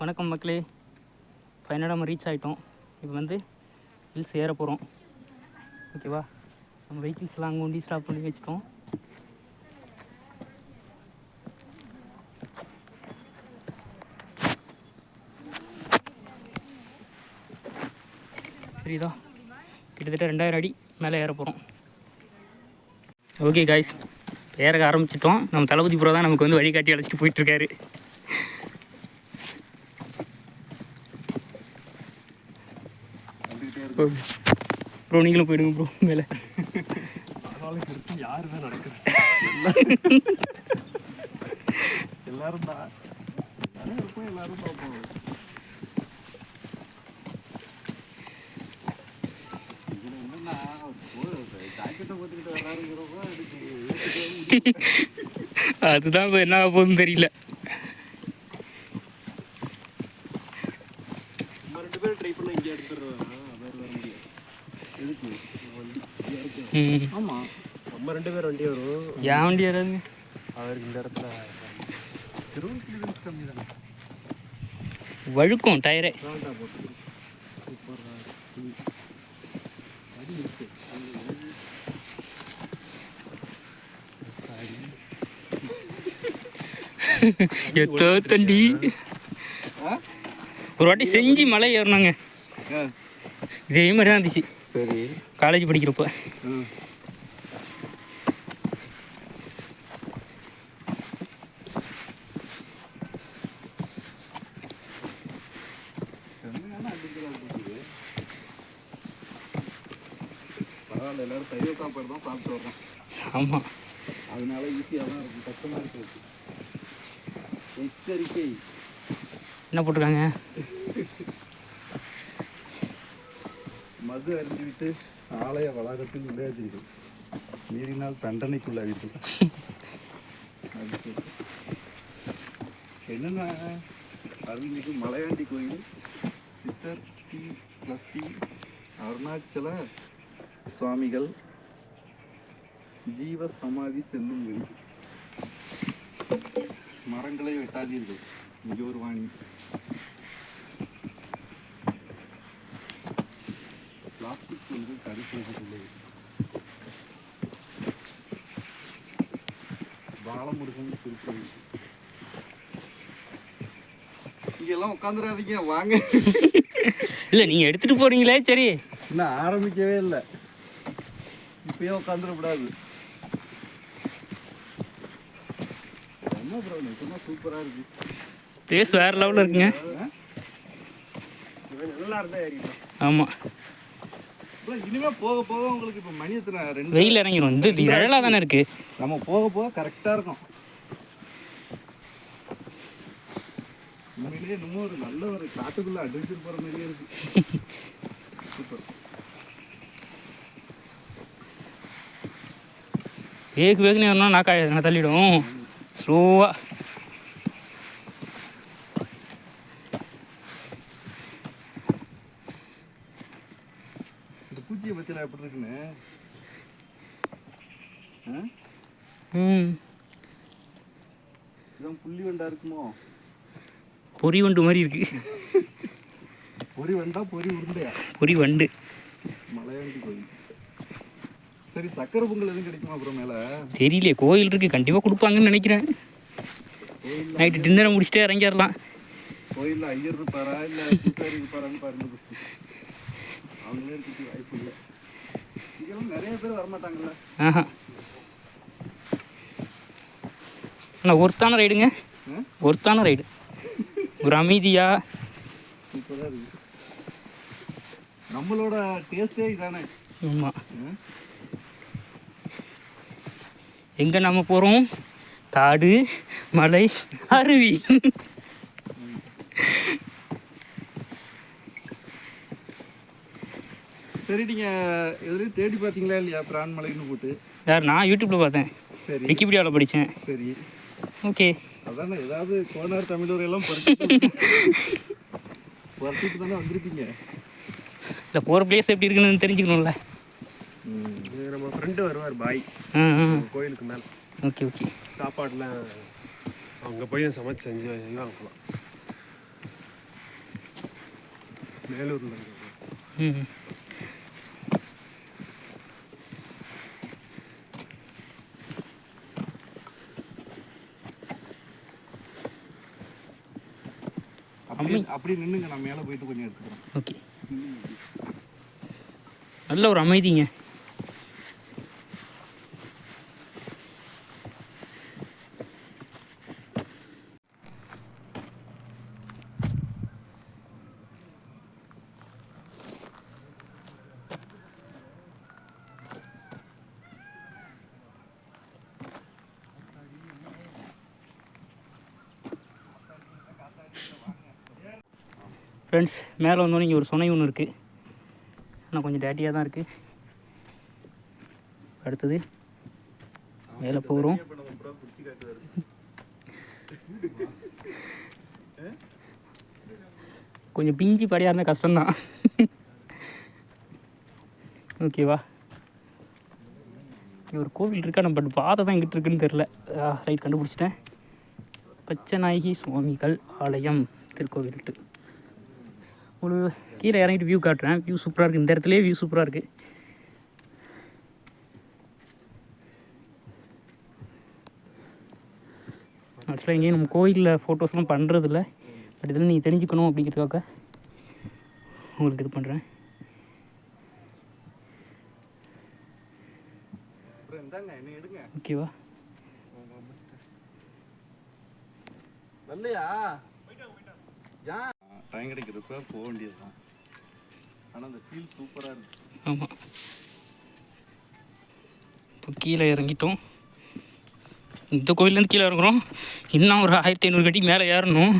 வணக்கம் மக்களே. ஃபைனலாக நம்ம ரீச் ஆகிட்டோம் இப்போ வந்து ஹில்ஸ் ஏற போகிறோம் ஓகேவா நம்ம வெஹிக்கிள்ஸ்லாம் அங்கே ஒண்டி ஸ்டாப் பண்ணி வச்சுட்டோம். புரியுதா? கிட்டத்தட்ட ரெண்டாயிரம் அடி மேலே ஏற போகிறோம் ஓகே காய்ஸ் ஏறக்க ஆரம்பிச்சிட்டோம். நம்ம தளபதி புறா தான் நமக்கு வந்து வழிகாட்டி அழைச்சிட்டு போயிட்டுருக்காரு ப்ரோ நீங்களும் போயிடுங்க ப்ரோ மேலே. யாருமே நடக்குது எல்லாரும் தான் எல்லாரும் எல்லாரும் பார்ப்போம் அதுதான் இப்போ என்ன ஆக போகுதுன்னு தெரியல நம்ம ரெண்டு பேரும் ட்ரை பண்ண இங்கே எடுத்துடுறோம் வேறு வர முடியாது எதுக்கு வண்டி இங்கே இருக்கு ம் ஆமாம் நம்ம ரெண்டு பேரும் வண்டி வரும். ஏன் வண்டி ஏறாதுங்க அவருக்கு இந்த இடத்துல திருவன் கிளியரன்ஸ் கம்மி தானே வழுக்கும் டயரே எத்தோ தண்டி. ஒரு வாட்டி செஞ்சு மலை ஏறினாங்க. இதே மாதிரி தான் இருந்துச்சு. சரி. காலேஜ் படிக்கிறப்ப பரவாயில்ல எல்லாரும் சைவ சாப்பாடு தான் சாப்பிட்டு வர்றோம் ஆமாம் அதனால ஈஸியாக தான் இருக்கும் கஷ்டமாக இருக்கு எச்சரிக்கை என்ன போட்டிருக்காங்க? மது அருந்திவிட்டு ஆலய வளாகத்தில் விளையாடுகிறீர்கள் மீறினால் தண்டனைக்குள்ளாவீர்கள். என்னென்னா? சரி. அருள்மிகு மலையாண்டி கோயில் சித்தர் ஸ்ரீ பிளஸ்தி அருணாச்சல சுவாமிகள் ஜீவ சமாதி செல்லும் வழி மரங்களை வெட்டாதீர்கள். இங்கே ஒரு வாணி. செய்யப்பட்டுள்ளது பாலமுருகன் திருக்கோயில் இங்கெல்லாம் உட்காந்துடாதீங்க வாங்க. இல்லை நீங்கள் எடுத்துகிட்டு போகிறீங்களே சரி. இன்னும் ஆரம்பிக்கவே இல்லை. இப்பயே உட்காந்துடக்கூடாது. என்ன ப்ரோ நிஜமா சூப்பராக இருக்கு. பிளேஸ் வேறு லெவலில் இருக்குங்க. நல்லா இருந்தா ஏறிடும் ஆமாம் இனிமே போக போக உங்களுக்கு இப்போ மணி எத்தனை? ரெண்டு வெயில் இறங்கிடும் வந்து நிழலாக தானே இருக்குது நம்ம போக போக கரெக்டாக இருக்கும். உண்மையிலேயே இன்னமும் ஒரு நல்ல ஒரு காட்டுக்குள்ள அட்வென்ச்சர் போகிற மாதிரியே இருக்கு. சூப்பர். வேகு வேகுன்னு ஏறினா நாக்கா நான் தள்ளிடும். ஸ்லோவாக பூச்சியை பற்றியில் எப்படி இருக்குன்னு? இதான் புள்ளி வண்டா இருக்குமோ? பொறி வண்டு மாதிரி இருக்குது பொறி வண்டா பொறி உருண்டையா? பொறி வண்டு. மலையாண்டி கோயில் சரி சக்கரை பொங்கல் எதுவும் கிடைக்குமா அப்புறம் மேலே? தெரியலையே கோயில் இருக்குது கண்டிப்பாக கொடுப்பாங்கன்னு நினைக்கிறேன். நைட்டு டின்னரை முடிச்சுட்டே இறங்கிடலாம். கோயிலில் ஐயர் இருப்பாரா இல்லை பூசாரி இருப்பாரான்னு பாருங்க அவங்களே இருக்கிறது வாய்ப்பு இல்லை இங்கெல்லாம் நிறைய பேர் வரமாட்டாங்கல்ல ஆஹா. அண்ணா ஒருத்தான ரைடுங்க? ஒருத்தான ரைடு. ஒரு அமைதியா. சூப்பராக இருக்கு நம்மளோட டேஸ்டே இதானே ஆமாம்? எங்கே நம்ம போகிறோம் காடு மலை அருவி. சரி நீங்கள் எதுலையும் தேடி பார்த்தீங்களா இல்லையா? பிரான்மலைன்னு போட்டு. யார் நான் யூடியூப்பில் பார்த்தேன். சரி. விக்கிபீடியாவில் படித்தேன். சரி. ஓகே. அதானே ஏதாவது கோனார் தமிழர் எல்லாம் பறிச்சுட்டு தானே வந்திருப்பீங்க. இல்லை போகிற பிளேஸ் எப்படி இருக்குன்னு தெரிஞ்சுக்கணும்ல. இது நம்ம ஃப்ரெண்டு வருவார் பாய். கோயிலுக்கு மேலே. Okay okay. சாப்பாடுலாம் அங்கே போய் சமைச்சு செஞ்சு போல. மேலூர்ல ம் அப்படி அப்படி நின்னுங்க நான் மேலே போயிட்டு கொஞ்சம் எடுத்துக்கிறேன். ஓகே. நல்ல ஒரு அமைதிங்க. ஃப்ரெண்ட்ஸ் மேலே வந்தோன்னே இங்கே ஒரு சுனை ஒன்று இருக்குது ஆனால் கொஞ்சம் டேட்டியாக தான் இருக்குது அடுத்தது மேலே போகிறோம் கொஞ்சம் பிஞ்சு படியாக இருந்தால் கஷ்டம்தான். ஓகேவா இங்கே ஒரு கோவில் இருக்கா? நம்ம பட் பாதை தான் எங்கிட்ட இருக்குன்னு தெரில ரைட் கண்டுபிடிச்சிட்டேன். பச்சைநாயகி சுவாமிகள் ஆலயம் திருக்கோவில்ட்டு. ஒரு கீழே இறங்கிட்டு வியூ காட்டுறேன். வியூ சூப்பராக இருக்குது இந்த இடத்துலயே வியூ சூப்பராக இருக்குது ஆக்சுவலாக எங்கேயும் நம்ம கோயிலில் ஃபோட்டோஸ்லாம் பண்ணுறதில்ல பட் இதில் நீங்கள் தெரிஞ்சுக்கணும் அப்படிங்கிறதுக்காக உங்களுக்கு இது பண்ணுறேன் ஓகேவா ஏன் டைம் கிடைக்கிறப்ப போக வேண்டியதுதான். ஆனால் அந்த ஃபீல் சூப்பராக இருக்கு ஆமாம் இப்போ கீழே இறங்கிட்டோம். இந்த கோயிலேருந்து கீழே இறங்குறோம். இன்னும் ஒரு ஆயிரத்தி ஐநூறு கட்டிக்கு மேலே ஏறணும்.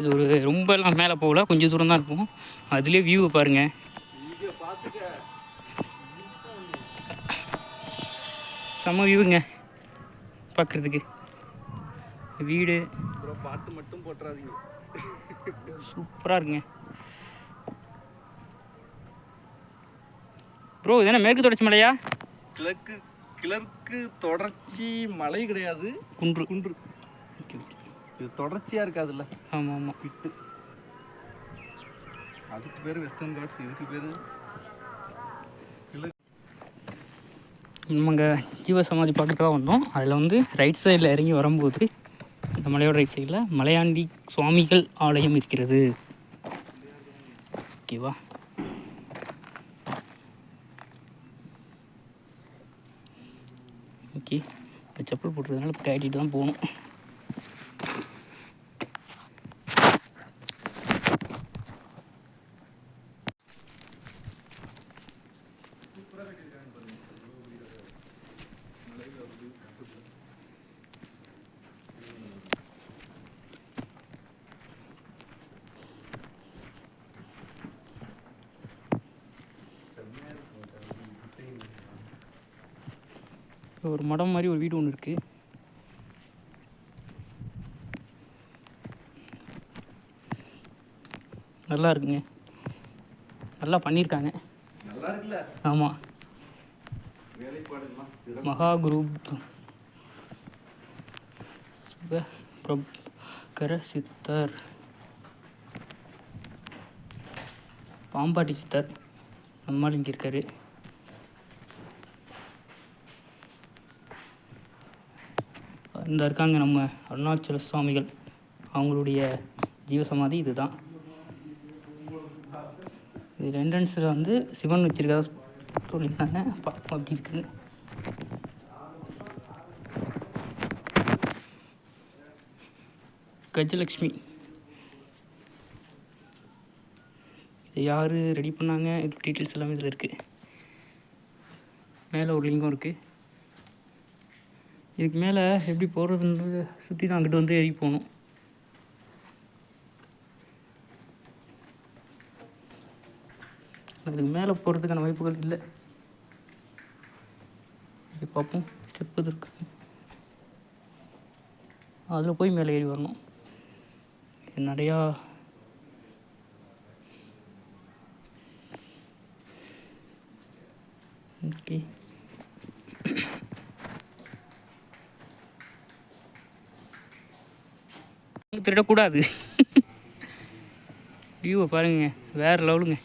இது ஒரு ரொம்பலாம் மேலே போகல கொஞ்சம் தூரம் தான் இருக்கும். அதுலேயே வியூவை பாருங்கள் செம்ம வியூங்க பார்க்குறதுக்கு வீடு பாட்டு மட்டும் போட்டுறாதீங்க சூப்பராக இருக்குங்க. ப்ரோ இது என்ன மேற்கு தொடர்ச்சி மலையா? கிழக்கு கிழக்கு தொடர்ச்சி மலை கிடையாது. குன்று. குன்று. இது தொடர்ச்சியாக இருக்காதுல்ல. ஆமாம். ஆமாம் பிட்டு அதுக்கு பேர் வெஸ்டர்ன் காட்ஸ் இதுக்கு பேர் நம்ம ஜீவ சமாதி பார்க்க தான் வந்தோம். அதில் வந்து ரைட் சைடில் இறங்கி வரும்போது இந்த மலையோட ரைட் சைடில் மலையாண்டி சுவாமிகள் ஆலயம் இருக்கிறது. ஓகேவா ஓகே இப்போ செப்பல் போட்டுறதுனால கட்டிட்டு தான் போகணும். ஒரு மடம் மாதிரி ஒரு வீடு ஒன்று இருக்குது நல்லா இருக்குங்க. நல்லா பண்ணியிருக்காங்க ஆமாம் மகா குரூப் சிவ பிரபகர சித்தர். பாம்பாட்டி சித்தர். இங்கே இருக்காரு. இந்த இருக்காங்க நம்ம அருணாச்சல சுவாமிகள். அவங்களுடைய ஜீவசமாதி இதுதான். இது என்ட்ரன்ஸில் வந்து சிவன் வச்சுருக்கதா சொல்லியிருந்தாங்க. பார்ப்போம் அப்படி இருக்குன்னு. கஜலக்ஷ்மி. இது யார் ரெடி பண்ணாங்க? டீட்டெயில்ஸ் எல்லாமே இதில் இருக்குது மேலே ஒரு லிங்கம் இருக்குது இதுக்கு மேலே எப்படி போகிறதுன்றது சுற்றி தான் அங்கிட்டு வந்து ஏறி போகணும். அதுக்கு மேலே போகிறதுக்கான வாய்ப்புகள் இல்லை. பார்ப்போம். ஸ்டெப் இது இருக்கு. அதில் போய் மேலே ஏறி வரணும். நிறையா ஓகே திருடக்கூடாது. வியூவை பாருங்க வேறு லெவலுங்க.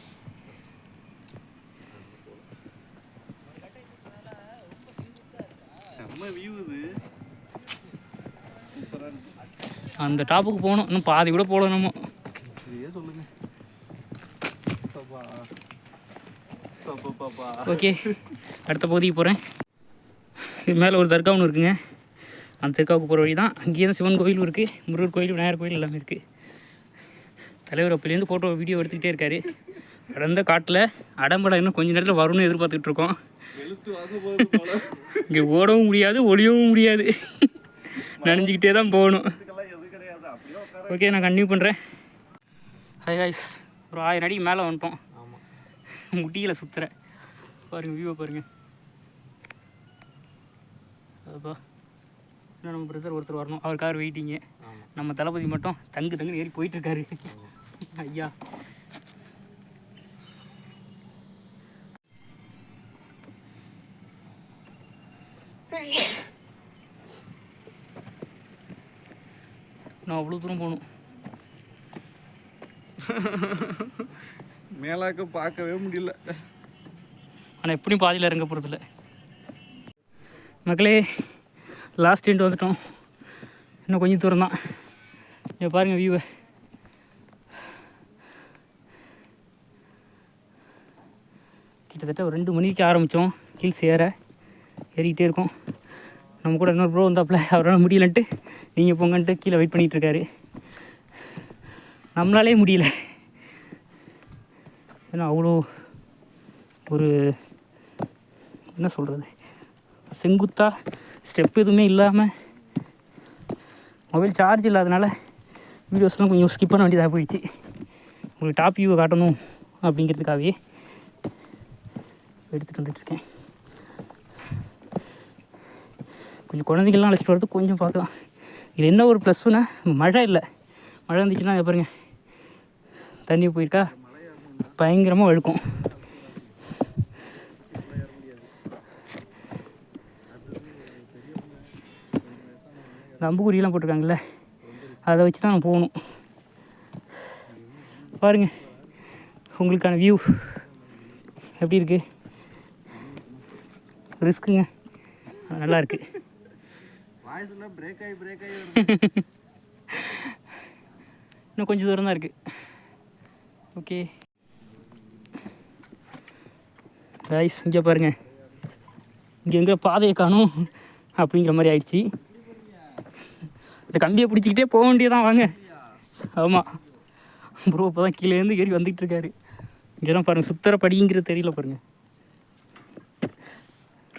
அந்த டாப்புக்கு போகணும். இன்னும் பாதி கூட போகல நம்ம. ஓகே அடுத்த பகுதிக்கு போகிறேன் இது மேலே ஒரு தர்கா ஒன்று இருக்குங்க. அந்த தர்காவுக்கு போகிற வழி தான் அங்கேயே தான் சிவன் கோயில் இருக்குது முருகர் கோயில் விநாயகர் கோயில் எல்லாமே இருக்குது தலைவர் அப்போலேருந்து ஃபோட்டோ வீடியோ எடுத்துக்கிட்டே இருக்காரு. அடர்ந்த காட்டில் அடம்படம் இன்னும் கொஞ்ச நேரத்தில் வரும்னு எதிர்பார்த்துக்கிட்டு இருக்கோம். இங்கே ஓடவும் முடியாது ஒளியவும் முடியாது. நனைஞ்சிக்கிட்டே தான் போகணும். ஓகே நான் கன்டினியூ பண்ணுறேன் ஹை ஹைஸ் ஒரு ஆயிரம் அடி மேலே வந்துட்டோம். ஆமாம் முடியல சுற்றுறேன் பாருங்கள் வியூவை பாருங்கள் அப்பா. இன்னும் நம்ம பிரதர் ஒருத்தர் வரணும். அவர் கார் வெயிட்டிங்க நம்ம தளபதி மட்டும் தங்கு தங்குன்னு ஏறி போயிட்டுருக்காரு. ஐயா. நான் அவ்வளோ தூரம் போகணும். மேலாக்க பார்க்கவே முடியல. ஆனால் எப்படியும் பாதியில் இறங்க போகிறதில்ல மக்களே லாஸ்ட் எண்ட் வந்துட்டோம். இன்னும் கொஞ்சம் தூரம் தான் இங்கே பாருங்கள் வியூவை கிட்டத்தட்ட ஒரு ரெண்டு மணிக்கு ஆரம்பித்தோம் ஹில்ஸ் ஏற ஏறிக்கிட்டே இருக்கோம். நம்ம கூட இன்னொரு ப்ரோ வந்தாப்புல அவரால் முடியலன்ட்டு நீங்கள் போங்கன்ட்டு கீழே வெயிட் பண்ணிகிட்ருக்காரு. நம்மளாலே முடியல. ஏன்னா அவ்வளோ ஒரு என்ன சொல்கிறது செங்குத்தா ஸ்டெப் எதுவுமே இல்லாமல் மொபைல் சார்ஜ் இல்லாதனால வீடியோஸ்லாம் கொஞ்சம் ஸ்கிப் பண்ண வேண்டியதாக போயிடுச்சு. உங்களுக்கு டாப் வியூவை காட்டணும் அப்படிங்கிறதுக்காகவே எடுத்துகிட்டு வந்துட்டுருக்கேன் கொஞ்சம் குழந்தைங்கள்லாம் அழைச்சிட்டு வரது கொஞ்சம் பார்க்கலாம். இது என்ன ஒரு ப்ளஸ்னா மழை இல்லை. மழை இருந்துச்சுன்னா பாருங்கள் தண்ணி போயிருக்கா? பயங்கரமாக வழுக்கும். இந்த அம்புக்குறியெல்லாம் போட்டிருக்காங்கல்ல அதை வச்சு தான் நான் போகணும். பாருங்க உங்களுக்கான வியூ எப்படி இருக்கு? ரிஸ்க்குங்க. நல்லா இருக்கு. இன்னும் கொஞ்சம் தூரம் தான் இருக்குது ஓகே கைஸ் இங்கே பாருங்க. இங்கே எங்கே பாதையை காணும் அப்படிங்கிற மாதிரி ஆயிடுச்சு. இந்த கம்பியை பிடிச்சிக்கிட்டே போக வேண்டியதான் வாங்க. ஆமாம் ப்ரோ இப்போ தான் கீழேருந்து ஏறி வந்துக்கிட்டு இருக்காரு. இங்கெல்லாம் பாருங்கள் சுத்தர படிங்கிறது தெரியல பாருங்கள்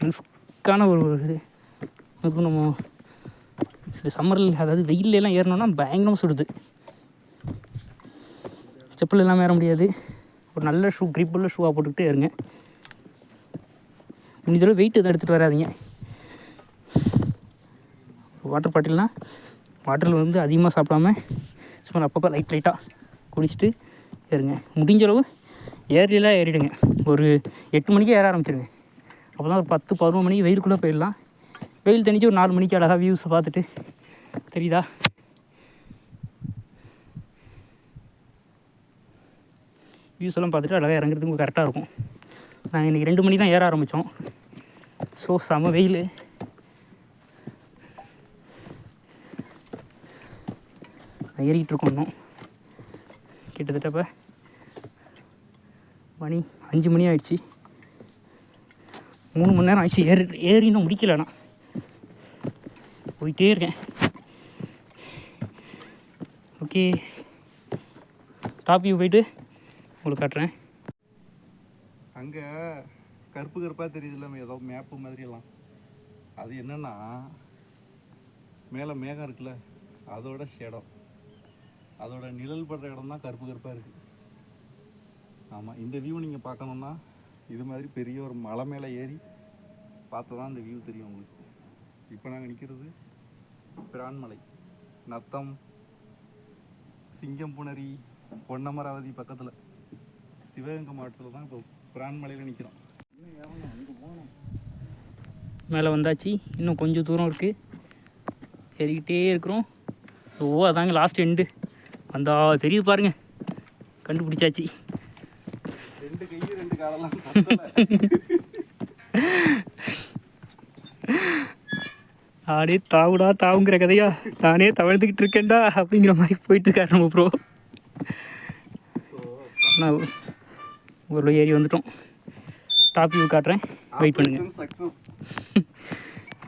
ரிஸ்க்கான ஒரு இது. நம்ம சம்மரில் அதாவது வெயிலெலாம் ஏறினோன்னா பயங்கரமாக சுடுது. செப்பல் எல்லாம் ஏற முடியாது. ஒரு நல்ல ஷூ grip உள்ள ஷூவாக போட்டுக்கிட்டே இருங்க. முடிஞ்சளவு வெயிட் எதுவும் எடுத்துகிட்டு வராதீங்க. வாட்டர் பாட்டில்னால் வாட்டரில் வந்து அதிகமாக சாப்பிடாம சும்மா அப்பப்போ லைட் லைட்டாக குடிச்சிட்டு ஏறுங்க. முடிஞ்ச அளவு ஏர்லியெலாம் ஏறிடுங்க. ஒரு எட்டு மணிக்கே ஏற ஆரம்பிச்சிருங்க. அப்போ தான் ஒரு பத்து பதினொன்று மணிக்கு வெயிலுக்குள்ளே போயிடலாம். வெயில் தணிச்சு ஒரு நாலு மணிக்கு அழகாக வியூஸை பார்த்துட்டு. தெரியுதா? வியூஸ் எல்லாம் பார்த்துட்டு அழகாக இறங்குறதுக்கு கரெக்டாக இருக்கும். நாங்கள் இன்றைக்கி ரெண்டு மணி தான் ஏற ஆரம்பித்தோம் ஸோ செம வெயில். ஏறிக்கிட்டு இருக்கோம் இன்னும். கிட்டத்தட்ட இப்போ மணி அஞ்சு மணி ஆயிடுச்சு. மூணு மணி நேரம் ஆயிடுச்சு. ஏறி ஏறி இன்னும் முடிக்கல நான் போயிட்டே இருக்கேன். ஓகே. டாப் வியூ போயிட்டு உங்களுக்கு காட்டுறேன். அங்கே கருப்பு கருப்பாக தெரியுதுல்ல ஏதோ மேப்பு மாதிரியெல்லாம். அது என்னென்னா மேலே மேகம் இருக்குல்ல அதோட ஷேடம் அதோட நிழல் படுற இடம் தான் கருப்பு கருப்பாக இருக்குது ஆமாம் இந்த வியூ நீங்கள் பார்க்கணுன்னா இது மாதிரி பெரிய ஒரு மலை மேலே ஏறி பார்த்தா தான் இந்த வியூ தெரியும் உங்களுக்கு. இப்போ நாங்கள் நிற்கிறது பிரான்மலை. நத்தம் சிங்கம்புணரி பொன்னமராவதி பக்கத்தில். சிவகங்கை மாவட்டத்தில் தான் இப்போ பிரான்மலையில் நிற்கிறோம் இன்னும் போகணும் மேலே வந்தாச்சு. இன்னும் கொஞ்சம் தூரம் இருக்குது ஏறிக்கிட்டே இருக்கிறோம். ஓ அதாங்க லாஸ்ட் எண்டு வந்தா தெரியுது பாருங்க. கண்டுபிடிச்சாச்சு. ஆடே தாவுடா தாவுங்கிற கதையா? நானே தவழ்ந்துக்கிட்டு இருக்கேன்டா அப்படிங்கிற மாதிரி போயிட்டு இருக்காரு நம்ம ப்ரோ நான் ஒரு ஏறி வந்துட்டோம். டாப் வியூ காட்டுறேன். வெயிட் பண்ணுங்க.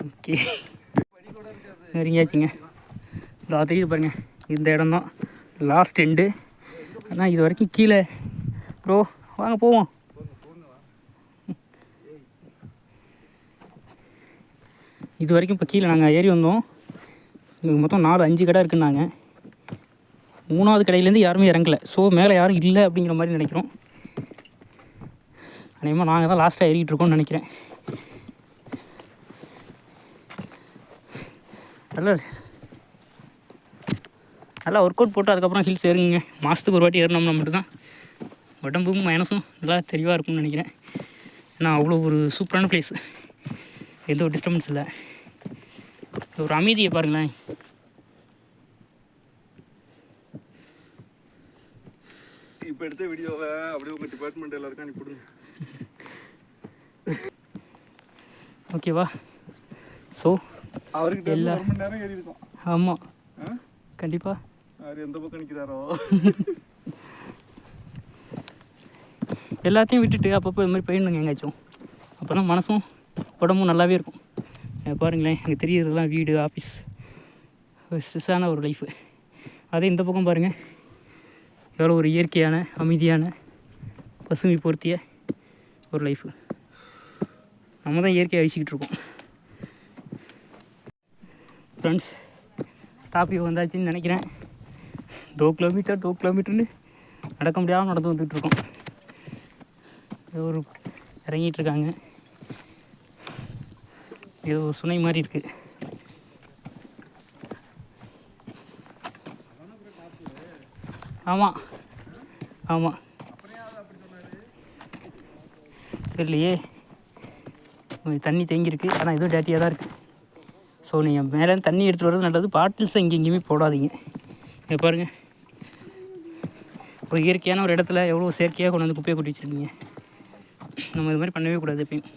ஓகே நெருங்கியாச்சுங்க. இதா தெரியுது பாருங்க. இந்த இடம் தான் லாஸ்ட் எண்டு ஆனால் இது வரைக்கும் கீழே. ப்ரோ வாங்க போவோம். இது வரைக்கும் இப்போ கீழே நாங்கள் ஏறி வந்தோம். இங்கே மொத்தம் நாலு அஞ்சு கடை இருக்குன்னாங்க. மூணாவது கடையிலேருந்து யாருமே இறங்கல. ஸோ மேலே யாரும் இல்லை அப்படிங்கிற மாதிரி நினைக்கிறோம். அநேகமாக நாங்கள் தான் லாஸ்ட்டாக ஏறிக்கிட்டு இருக்கோம்னு நினைக்கிறேன். நல்லா ஒர்க் அவுட் போட்டு அதுக்கப்புறம் ஹில்ஸ் ஏறுங்க. மாதத்துக்கு ஒரு வாட்டி ஏறினோம்னா மட்டும்தான். உடம்பும் மனசும் நல்லா தெளிவாக இருக்கும்னு நினைக்கிறேன். ஏன்னா அவ்வளோ ஒரு சூப்பரான பிளேஸ் எந்த ஒரு டிஸ்டர்பன்ஸ் இல்லை. ஒரு அமைதியை பாருங்களேன். இப்ப எடுத்த வீடியோவை அப்படியே உங்க டிபார்ட்மெண்ட் எல்லாருக்கும் அனுப்பிவிடுங்க ஓகேவா ஸோ இருந்து எல்லா- ஆமாம்? கண்டிப்பாக அவர் எந்த பக்கம் எல்லாத்தையும் விட்டுட்டு அப்பப்போ இது மாதிரி போயிடணுங்க எங்கேயாச்சும் அப்போ தான் மனசும் உடம்பும் நல்லாவே இருக்கும் பாருங்களேன் எனக்கு தெரியறதுலாம் வீடு ஆஃபீஸ் ஒரு ஒரு லைஃபு அதே இந்த பக்கம் பாருங்கள் எவ்வளோ ஒரு இயற்கையான அமைதியான பசுமை பொருத்திய ஒரு லைஃபு நம்ம தான் இயற்கையை அழிச்சிக்கிட்டு இருக்கோம் ஃப்ரெண்ட்ஸ் டாபிக் வந்தாச்சுன்னு நினைக்கிறேன் டூ கிலோமீட்டர் டூ கிலோமீட்டர்னு நடக்க முடியாமல் நடந்து வந்துகிட்ருக்கோம் ஏதோ ஒரு இறங்கிட்டு இருக்காங்க. ஏதோ ஒரு சுனை மாதிரி இருக்குது ஆமாம் ஆமாம் தெரியலையே. கொஞ்சம் தண்ணி தேங்கியிருக்கு. ஆனால் இதுவும் டேட்டியாக தான் இருக்குது ஸோ நீங்கள் மேலே தண்ணி எடுத்துகிட்டு வர்றது நல்லது. பாட்டில்ஸை இங்கே எங்கேயுமே போடாதீங்க. இங்கே பாருங்கள் ஒரு இயற்கையான ஒரு இடத்துல எவ்வளோ செயற்கையாக கொண்டு வந்து குப்பையை கொட்டி வச்சுருக்கீங்க? நம்ம இது மாதிரி பண்ணவே கூடாது எப்பயும்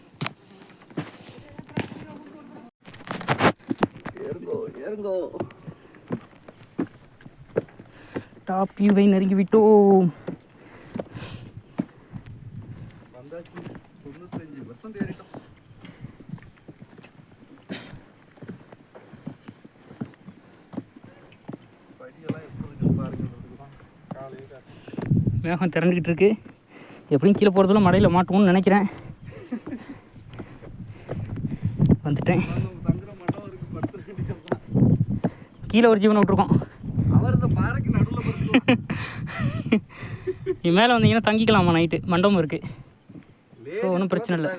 டாப் வியூவை நெருங்கி விட்டோம் தொண்ணூத்தஞ்சு பர்சன்ட் ஏறிட்டோம் படியெல்லாம் எப்படி இருக்குன்னு பாருங்கிறதுக்கு தான் காலையில் மேகம் திறந்துக்கிட்டு இருக்கு எப்படியும் கீழே போகிறதுல மழையில் மாட்டுவோம்னு நினைக்கிறேன். வந்துட்டேன். கீழே ஒரு ஜீவனை விட்ருக்கோம் நீ மேலே வந்தீங்கன்னா தங்கிக்கலாமா நைட்டு மண்டபம் இருக்குது ஸோ ஒன்றும் பிரச்சனை இல்லை.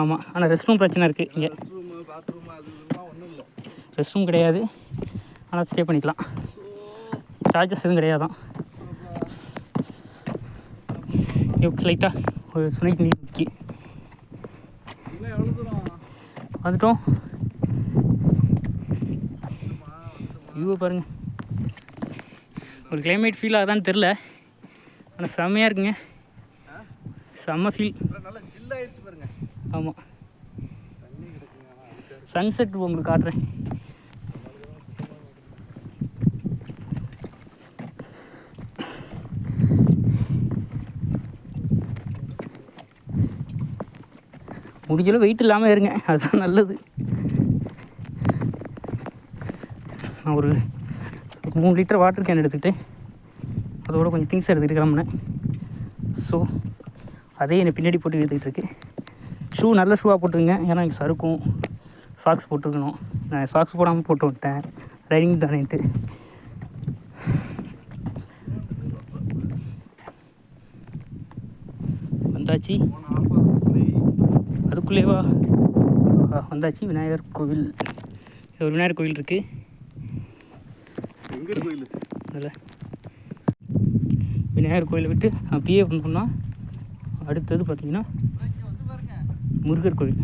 ஆமாம் ஆனால் ரெஸ்ட் ரூம் பிரச்சனை இருக்குது இங்கே. ரெஸ்ட் ரூம் கிடையாது. ஆனால் ஸ்டே பண்ணிக்கலாம். சார்ஜஸ் எதுவும் கிடையாதான். லைட்டாக ஒரு சுனைக்கு நீர் நிற்கி வந்துட்டோம். வியூவை பாருங்கள் ஒரு கிளைமேட் ஃபீல் ஆகுதான்னு தெரில ஆனால் செம்மையாக இருக்குங்க. செம்ம ஃபீல் ஆமாம் சன்செட் உங்களுக்கு காட்டுறேன். முடிஞ்சளவு வெயிட் இல்லாமல் இருங்க. அதுதான் நல்லது. நான் ஒரு மூணு லிட்டர் வாட்டர் கேன் எடுத்துக்கிட்டு அதோட கொஞ்சம் திங்ஸ் எடுத்துக்கிட்டு கிளம்புனேன். ஸோ அதே என்னை பின்னாடி போட்டு எடுத்துக்கிட்டு இருக்கு. ஷூ நல்ல ஷூவாக போட்டுருங்க ஏன்னா எனக்கு சறுக்கும். சாக்ஸ் போட்டுருக்கணும் நான் சாக்ஸ் போடாமல் போட்டு வந்துட்டேன். ரைடிங் தானேன்ட்டு. வந்தாச்சு. ஆ, வந்தாச்சு. விநாயகர் கோவில். இது ஒரு விநாயகர் கோவில் இருக்குது அதில் விநாயகர் கோயிலை விட்டு அப்படியே வந்தோம்னா அடுத்தது பார்த்தீங்கன்னா முருகர் கோவில்.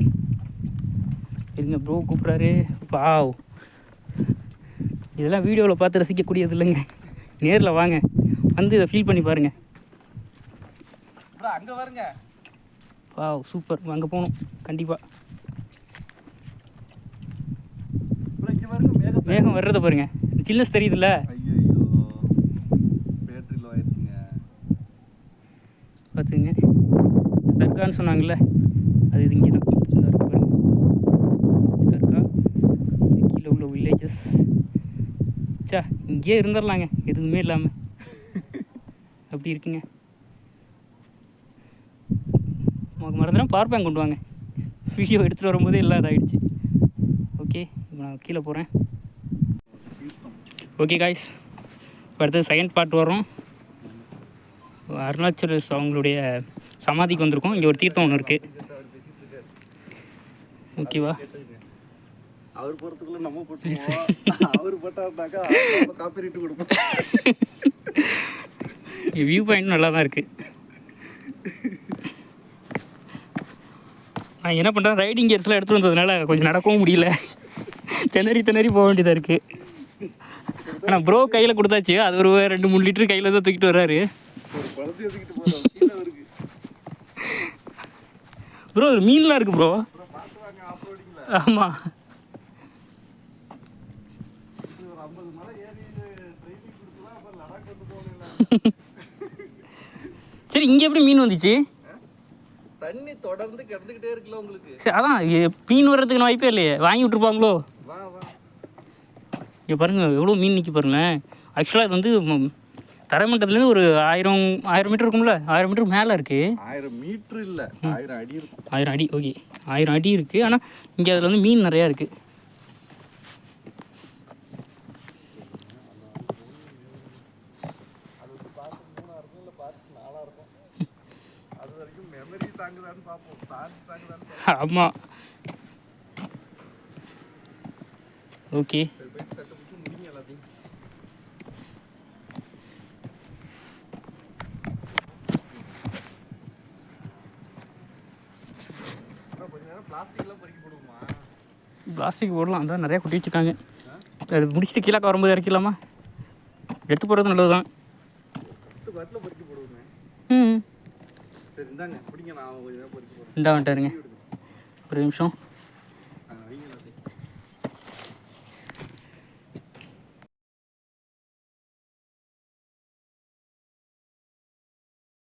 இருங்க ப்ரோ கூப்பிட்றாரு. வாவ் இதெல்லாம் வீடியோவில் பார்த்து ரசிக்கக்கூடியது இல்லைங்க. நேரில் வாங்க. வந்து இதை ஃபீல் பண்ணி பாருங்கள் ப்ரோ அங்கே வருங்க வாவ் சூப்பர். அங்கே போகணும். கண்டிப்பாக மேகம் வர்றதை பாருங்க. சில்னஸ் தெரியுதுல்ல? பார்த்துங்க. தர்கான்னு சொன்னாங்கல்ல அது இது இங்கே தான் தர்கா கீழே உள்ள வில்லேஜஸ் சா இங்கேயே இருந்துடலாங்க. எதுவுமே இல்லாமல் அப்படி இருக்குங்க. நமக்கு மறந்துடும் பவர் பேங்க் கொண்டு வாங்க. வீடியோ எடுத்துகிட்டு வரும்போதே எல்லாம் இதாகிடுச்சு ஓகே இப்போ நான் கீழே போகிறேன் ஓகே காய்ஸ் இப்போ அடுத்தது செகண்ட் பார்ட் வரோம் அருணாச்சல் அவங்களுடைய சமாதிக்கு வந்திருக்கோம். இங்கே ஒரு தீர்த்தம் ஒன்று இருக்குது ஓகேவா அவர் போகிறதுக்குள்ள நம்ம போட்டுருவோம் அவர் போட்டாருனாக்கா கொடுப்போம். வியூ பாயிண்ட் நல்லா தான் இருக்குது நான் என்ன பண்ணுறேன் ரைடிங் கியர்ஸ்லாம் எடுத்துகிட்டு வந்ததுனால கொஞ்சம் நடக்கவும் முடியல. திணறி திணறி போக வேண்டியதாக இருக்குது ஆனால் ப்ரோ கையில் கொடுத்தாச்சு. அது ஒரு ரெண்டு மூணு லிட்டர் கையில் தான் தூக்கிட்டு வர்றாரு. ஒரு ப்ரோ மீன்லாம் இருக்குது ப்ரோ ஆமாம் சரி இங்கே எப்படி மீன் வந்துச்சு? தண்ணி தொடர்ந்து கிடந்துக்கிட்டே இருக்குல்ல உங்களுக்கு? சரி அதான் மீன் வர்றதுக்கு வாய்ப்பே இல்லையே. வாங்கி விட்ருப்பாங்களோ வா வா. இங்கே பாருங்கள் எவ்வளோ மீன் நிற்கி பாருங்களேன் ஆக்சுவலாக இது வந்து தரைமட்டத்துலேருந்து ஒரு ஆயிரம் ஆயிரம் மீட்டர் இருக்கும்ல? ஆயிரம் மீட்டர் மேலே இருக்குது ஆயிரம் மீட்ரு இல்லை ஆயிரம் அடி இருக்கும். ஆயிரம் அடி ஓகே ஆயிரம் அடி இருக்குது ஆனால் இங்கே அதில் வந்து மீன் நிறையா இருக்குது அது வரைக்கும் மெமரி தாங்குதான்னு பார்ப்போம் சார்ஜ் தாங்குதான்னு பார்ப்போம் ஆமாம் ஓகே சரி போயிட்டு சட்டை பிடிச்சி முடிங்க எல்லாத்தையும் அப்புறம் கொஞ்ச நேரம் பிளாஸ்டிக்லாம் பொறுக்கி போடுவோமா? பிளாஸ்டிக் போடலாம். அதான் நிறையா கொட்டி வச்சுருக்காங்க. அது முடிச்சுட்டு கீழே வரும்போது இறக்கலாமா எடுத்து போகிறது நல்லது தான் பத்து பாட்டில் பொறுக்கி போடுவோமே ம் சரி இந்தாங்க பிடிங்க நான் கொஞ்சம் நேரம் பொறுக்கி இந்தா வந்துட்டாருங்க ஒரு நிமிஷம்.